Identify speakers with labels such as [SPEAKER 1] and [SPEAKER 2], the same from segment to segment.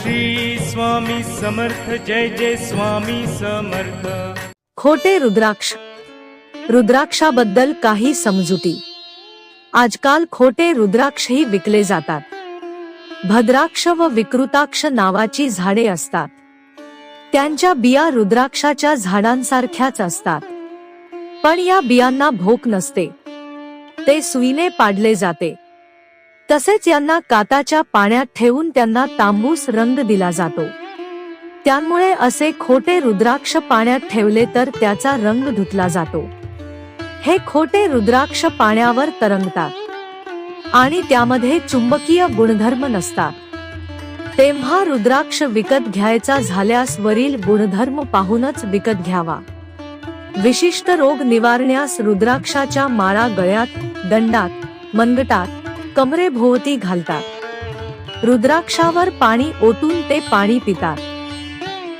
[SPEAKER 1] श्री स्वामी समर्थ जय जय स्वामी समर्थ.
[SPEAKER 2] खोटे रुद्राक्ष. रुद्राक्षाबद्दल काही समजुती. आजकाल खोटे रुद्राक्षही विकले जातात. भद्राक्ष व विकृताक्ष नावाची झाडे असतात. त्यांच्या बिया रुद्राक्षाच्या झाडांसारख्याच असतात. पण या बियांना भोक नसते. ते सुईने पाडले जाते. तसेच यांना काताच्या पाण्यात ठेवून त्यांना तांबूस रंग दिला जातो. त्यामुळे असे खोटे रुद्राक्ष पाण्यात ठेवले तर त्याचा रंग धुतला जातो. हे खोटे रुद्राक्ष पाण्यावर तरंगतात. आणि त्यामध्ये चुंबकीय गुणधर्म नसतात. तेव्हा रुद्राक्ष विकत घ्यायचा झाल्यास वरील गुणधर्म पाहूनच विकत घ्यावा. विशिष्ट रोग निवारण्यास रुद्राक्षाच्या माळा गळ्यात दंडात मनगटात कमरेभोवती घालतात. रुद्राक्षावर पाणी ओतून ते पाणी पितात.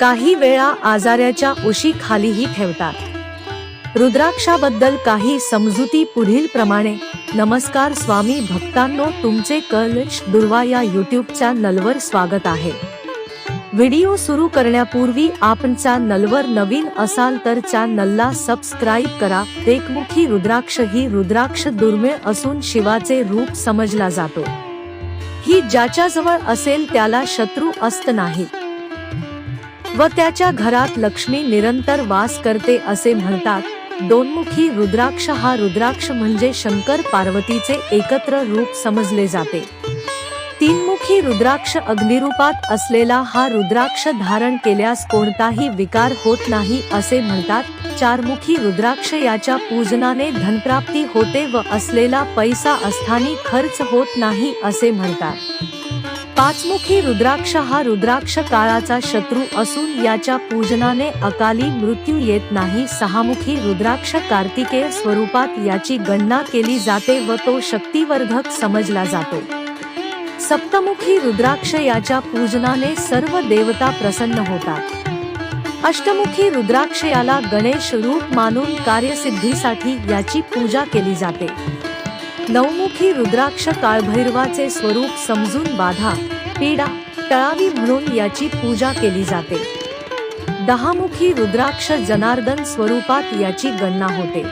[SPEAKER 2] काही वेळा आजाराच्या उशी खालीही ठेवतात. रुद्राक्षाबद्दल काही समजुती पुढील प्रमाणे. नमस्कार स्वामी भक्तांनो तुमचे कलश दुर्वा या युट्यूब चॅनलवर स्वागत आहे. व्हिडिओ सुरू करण्यापूर्वी आपण चॅनलवर नवीन असाल तर चॅनलला सबस्क्राईब करा. एकमुखी रुद्राक्ष ही रुद्राक्ष दुर्मिळ असून शिवाचे रूप समजला जातो. ही ज्याच्याजवळ असेल त्याला शत्रू अस्त नाही. व त्याच्या घरात लक्ष्मी निरंतर वास करते असे म्हणतात. दोनमुखी रुद्राक्ष हा रुद्राक्ष म्हणजे शंकर पार्वतीचे एकत्र रूप समजले जाते. तीनमुखी रुद्राक्ष अग्निरूपात असलेला हा रुद्राक्ष धारण केल्यास कोणताही विकार होत नाही असे म्हणतात. चारमुखी रुद्राक्ष याच्या पूजनाने धनप्राप्ती होते व असलेला पैसा अस्थानी खर्च होत नाही असे म्हणतात. पाचमुखी रुद्राक्ष हा रुद्राक्ष काळाचा शत्रू असून याच्या पूजनाने अकाली मृत्यू येत नाही. सहामुखी रुद्राक्ष कार्तिकेय स्वरूपात याची गणना केली जाते व तो शक्तिवर्धक समजला जातो. सप्तमुखी रुद्राक्ष याच्या पूजनाने सर्व देवता प्रसन्न होतात. अष्टमुखी रुद्राक्ष याला गणेश रूप मानून कार्यसिद्धीसाठी याची पूजा केली जाते. नवमुखी रुद्राक्ष काळभैरवाचे स्वरूप समजून बाधा पीडा टळावी म्हणून याची पूजा केली जाते. दहामुखी रुद्राक्ष जनार्दन स्वरूपात याची गणना होते.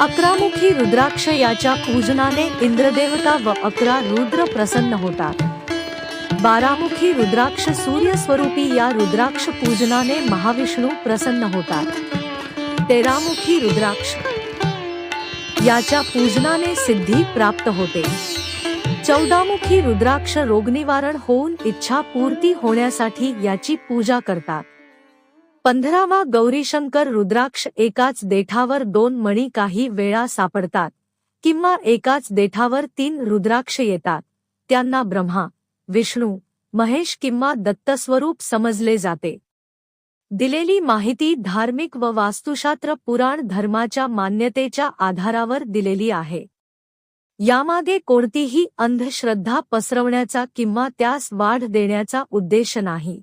[SPEAKER 2] अकरामुखी रुद्राक्ष याच्या पूजनाने इंद्रदेवता व अकरा रुद्र प्रसन्न होतात. बारामुखी रुद्राक्ष सूर्य स्वरूपी या रुद्राक्ष पूजनाने महाविष्णू प्रसन्न होतात. तेरामुखी रुद्राक्ष याच्या पूजनाने सिद्धी प्राप्त होते. चौदामुखी रुद्राक्ष रोगनिवारण होऊन इच्छा पूर्ती होण्यासाठी याची पूजा करतात. पंधरावा गौरीशंकर रुद्राक्ष एकाच देठावर दोन मणी काही वेळा सापडतात किंवा एकाच देठावर तीन रुद्राक्ष येतात त्यांना ब्रह्मा विष्णू महेश किंवा दत्तस्वरूप समजले जाते. दिलेली माहिती धार्मिक व वास्तुशास्त्र पुराण धर्माच्या मान्यतेच्या आधारावर दिलेली आहे. यामागे कोणतीही अंधश्रद्धा पसरवण्याचा किंवा त्यास वाढ देण्याचा उद्देश नाही.